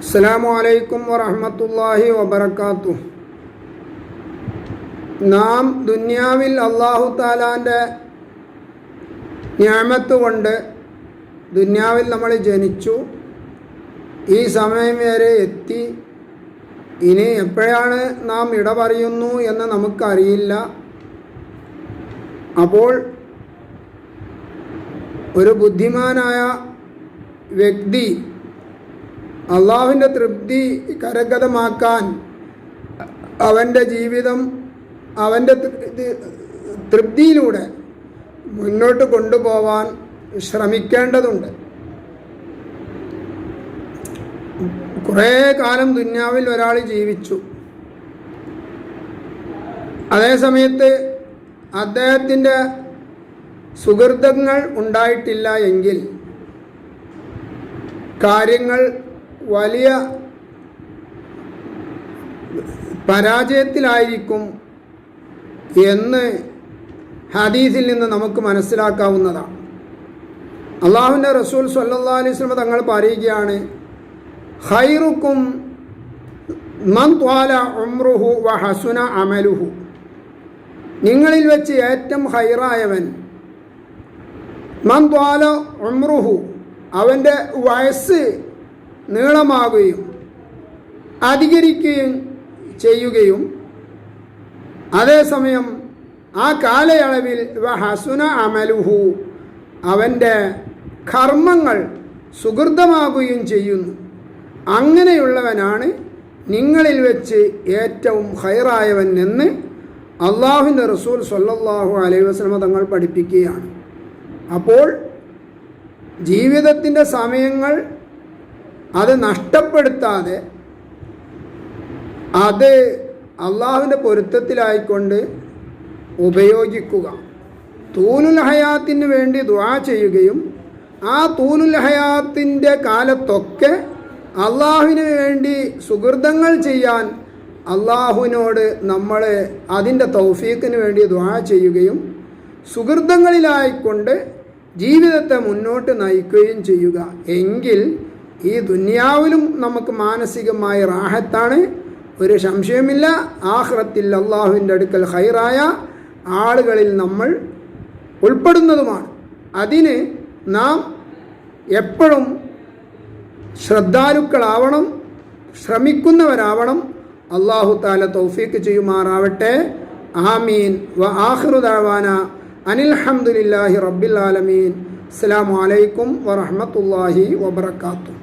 അസ്സലാമു അലൈക്കും വറഹമത്തല്ലാഹി വബർക്കാത്തു നാം ദുന്യാവിൽ അള്ളാഹു താലാന്റെ ഞാമത്ത് കൊണ്ട് ദുന്യാവിൽ നമ്മൾ ജനിച്ചു. ഈ സമയം വരെ എത്തി. ഇനി എപ്പോഴാണ് നാം ഇട പറയുന്നു എന്ന് നമുക്കറിയില്ല. അപ്പോൾ ഒരു ബുദ്ധിമാനായ വ്യക്തി അള്ളാഹുവിന്റെ തൃപ്തി കരഗതമാക്കാൻ അവന്റെ ജീവിതം അവന്റെ തൃപ്തിയിലൂടെ മുന്നോട്ട് കൊണ്ടുപോവാൻ ശ്രമിക്കേണ്ടതുണ്ട്. കുറേ കാലം ദുന്യാവിൽ ഒരാൾ ജീവിച്ചു. അതേസമയത്ത് അദ്ദേഹത്തിന്റെ സുഹൃതങ്ങൾ ഉണ്ടായിട്ടില്ല എങ്കിൽ കാര്യങ്ങൾ വലിയ പരാജയത്തിലായിരിക്കും എന്ന് ഹദീസിൽ നിന്ന് നമുക്ക് മനസ്സിലാക്കാവുന്നതാണ്. അള്ളാഹുവിന്റെ റസൂൽ സല്ലാ അലൈഹി സ്വലമ തങ്ങൾ പറയുകയാണ് ഹൈറുക്കും മൻ ത്വാല ഉമ്രുഹു വ ഹസുന അമലുഹു. നിങ്ങളിൽ വെച്ച് ഏറ്റവും ഹൈറായവൻ മൻ ത്വാല ഉമ്രുഹു അവന്റെ വയസ്സ് നീളമാകുകയും അധികരിക്കുകയും ചെയ്യുകയും അതേസമയം ആ കാലയളവിൽ ഹസുന അമലുഹു അവന്റെ കർമ്മങ്ങൾ സുഹൃതമാകുകയും ചെയ്യുന്നു. അങ്ങനെയുള്ളവനാണ് നിങ്ങളിൽ വെച്ച് ഏറ്റവും ഹൈറായവൻ എന്ന് അള്ളാഹുവിന്റെ റസൂൽ സല്ലാഹു അലൈഹി വസ്ലമ തങ്ങൾ പഠിപ്പിക്കുകയാണ്. അപ്പോൾ ജീവിതത്തിന്റെ സമയങ്ങൾ അത് നഷ്ടപ്പെടുത്താതെ അത് അള്ളാഹുവിന്റെ പൊരുത്തത്തിലായിക്കൊണ്ട് ഉപയോഗിക്കുക. തൂലുൽ ഹയാത്തിന് വേണ്ടി ദ്വാ ചെയ്യുകയും ആ തൂലുൽ ഹയാത്തിന്റെ കാലത്തൊക്കെ അള്ളാഹുവിന് വേണ്ടി സുഹൃതങ്ങൾ ചെയ്യാൻ അള്ളാഹുവിനോട് നമ്മൾ അതിന്റെ തൗഫീക്കിന് വേണ്ടി ദ്വാ ചെയ്യുകയും സുഹൃതങ്ങളിലായിക്കൊണ്ട് ജീവിതത്തെ മുന്നോട്ട് നയിക്കുകയും ചെയ്യുക. എങ്കിൽ ഈ ദുന്യാവിലും നമുക്ക് മാനസികമായ റാഹത്താണ്. ഒരു സംശയമില്ല ആഹ്റത്തിൽ അള്ളാഹുവിന്റെ അടുക്കൽ ഹൈറായ ആളുകളിൽ നമ്മൾ ഉൾപ്പെടുന്നതുമാണ്. അതിന് നാം എപ്പോഴും ശ്രദ്ധാലുക്കളാവണം ശ്രമിക്കുന്നവരാവണം. അള്ളാഹു താല തൗഫീക്ക് ചെയ്യുമാറാവട്ടെ. ആമീൻ. വ ആഹ്റുദാവാന അനിൽഹമുല്ലാഹി റബ്ബിൽ ആലമീൻ. അസ്സാം വലൈക്കും വറഹമത്തല്ലാഹി വബർക്കാത്തു